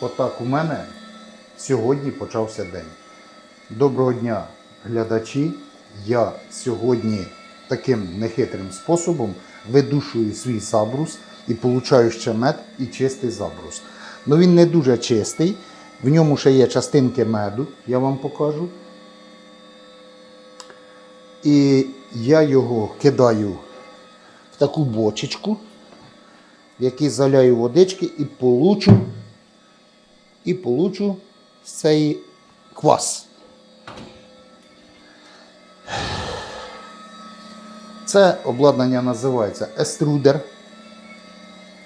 Отак у мене сьогодні почався день. Доброго дня, глядачі. Я сьогодні таким нехитрим способом видушую свій забрус і получаю ще мед і чистий забрус. Ну він не дуже чистий. В ньому ще є частинки меду, я вам покажу. І я його кидаю в таку бочечку, в якій заляю водички і получу, і получу цей квас. Це обладнання називається еструдер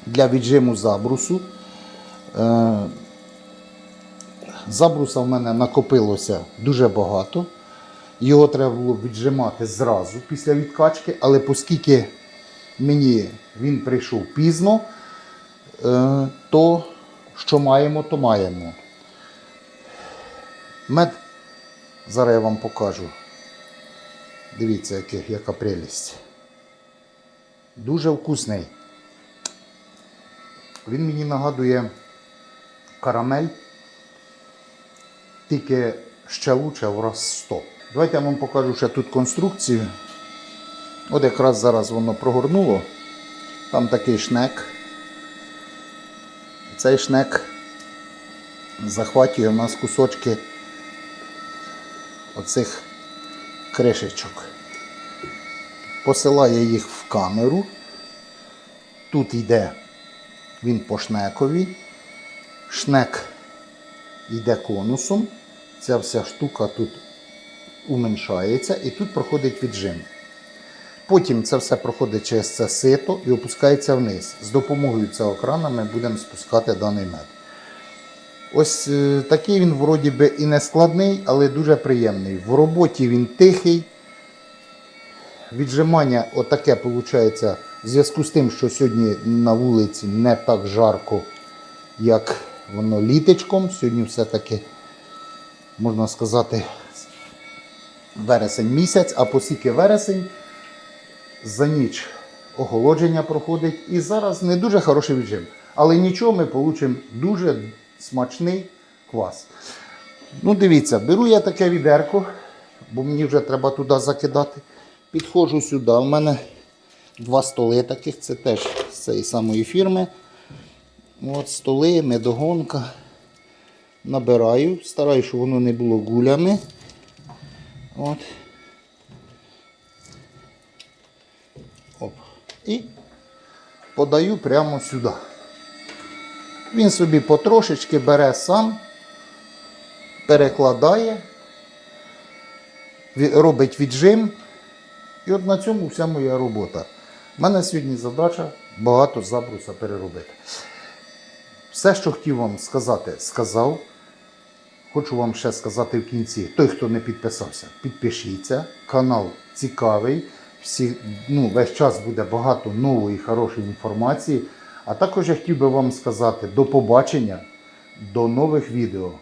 для віджиму забрусу. Е, Забруса в мене накопилося дуже багато. Його треба було віджимати зразу після відкачки, але оскільки мені він прийшов пізно, е, то що маємо, то маємо. Мед зараз я вам покажу. Дивіться, яке- яка прелість. Дуже вкусний. Він мені нагадує карамель, тільки ще лучше в раз 100. Давайте я вам покажу ще тут конструкцію. От якраз зараз воно прогорнуло. Там такий шнек. Цей шнек захватує у нас кусочки оцих кришечок. Посилає їх в камеру. Тут йде він по шнекові. Шнек йде конусом. Ця вся штука тут уменшається і тут проходить віджим. Потім це все проходить через це сито і опускається вниз. З допомогою цього крана ми будемо спускати даний мед. Ось е, такий він вроді би і не складний, але дуже приємний. В роботі він тихий. Віджимання отаке виходить в зв'язку з тим, що сьогодні на вулиці не так жарко, як воно літочком. Сьогодні все-таки, можна сказати, вересень місяць, а посіки вересень за ніч охолодження проходить. І зараз не дуже хороший віджим. Але нічого, ми отримаємо дуже смачний квас. Ну, дивіться, беру я таке відерко, бо мені вже треба туди закидати. Підходжу сюди. У мене два столи таких, це теж з цієї самої фірми. От столи, медогонка. Набираю, стараюся, щоб воно не було гулями. От. І подаю прямо сюди. Він собі потрошечки бере сам, перекладає, робить віджим. І от на цьому вся моя робота. У мене сьогодні задача багато забруса переробити. Все, що хотів вам сказати, сказав. Хочу вам ще сказати в кінці, той, хто не підписався, підпишіться. Канал цікавий. Всі, ну, весь час буде багато нової, хорошої інформації. А також я хотів би вам сказати до побачення, до нових відео.